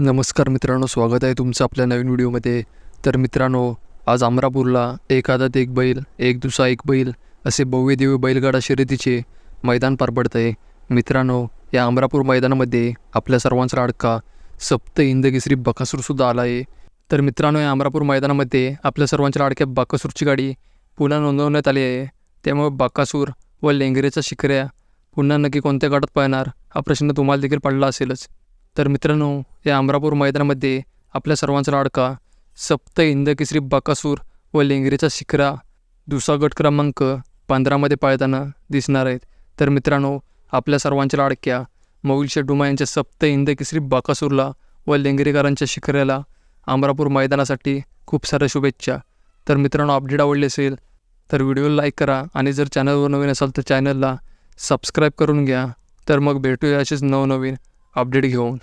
नमस्कार मित्रांनो स्वागत आहे तुमचं आपल्या नवीन व्हिडिओमध्ये. तर मित्रांनो आज अमरापूरला एक आदात एक बैल एक दुसरा एक बैल असे भव्यदिव्य बैलगाडा शर्यतीचे मैदान पार पडतं आहे मित्रांनो या अमरापूर मैदानामध्ये आपल्या सर्वांचा अडका सप्त इंदकेसरी बकासूरसुद्धा आला आहे तर मित्रांनो या अमरापूर मैदानामध्ये आपल्या सर्वांच्या लाडक्या बाकासूरची गाडी पुन्हा नोंदवण्यात आली आहे. त्यामुळे बाकासूर व लेंगरेचा शिकऱ्या पुन्हा नक्की कोणत्या गाडात पाहणार हा प्रश्न तुम्हाला देखील पडला असेलच. तर मित्रांनो या अमरापूर मैदानामध्ये आपल्या सर्वांचा लाडका सप्त इंदकेसरी बाकासूर व लेंगरीचा शिखरा दुसरा गट क्रमांक पंधरामध्ये पाळताना दिसणार आहेत. तर मित्रांनो आपल्या सर्वांच्या लाडक्या मौल शेडुमा यांच्या सप्त इंदकेसरी बाकासूरला व लेंगरेकरांच्या शिखऱ्याला अमरापूर मैदानासाठी खूप साऱ्या शुभेच्छा. तर मित्रांनो अपडेट आवडले असेल तर व्हिडिओ लाईक करा आणि जर चॅनलवर नवीन असाल तर चॅनलला सबस्क्राईब करून घ्या. तर मग भेटूया असेच नवनवीन अपडेट घेऊन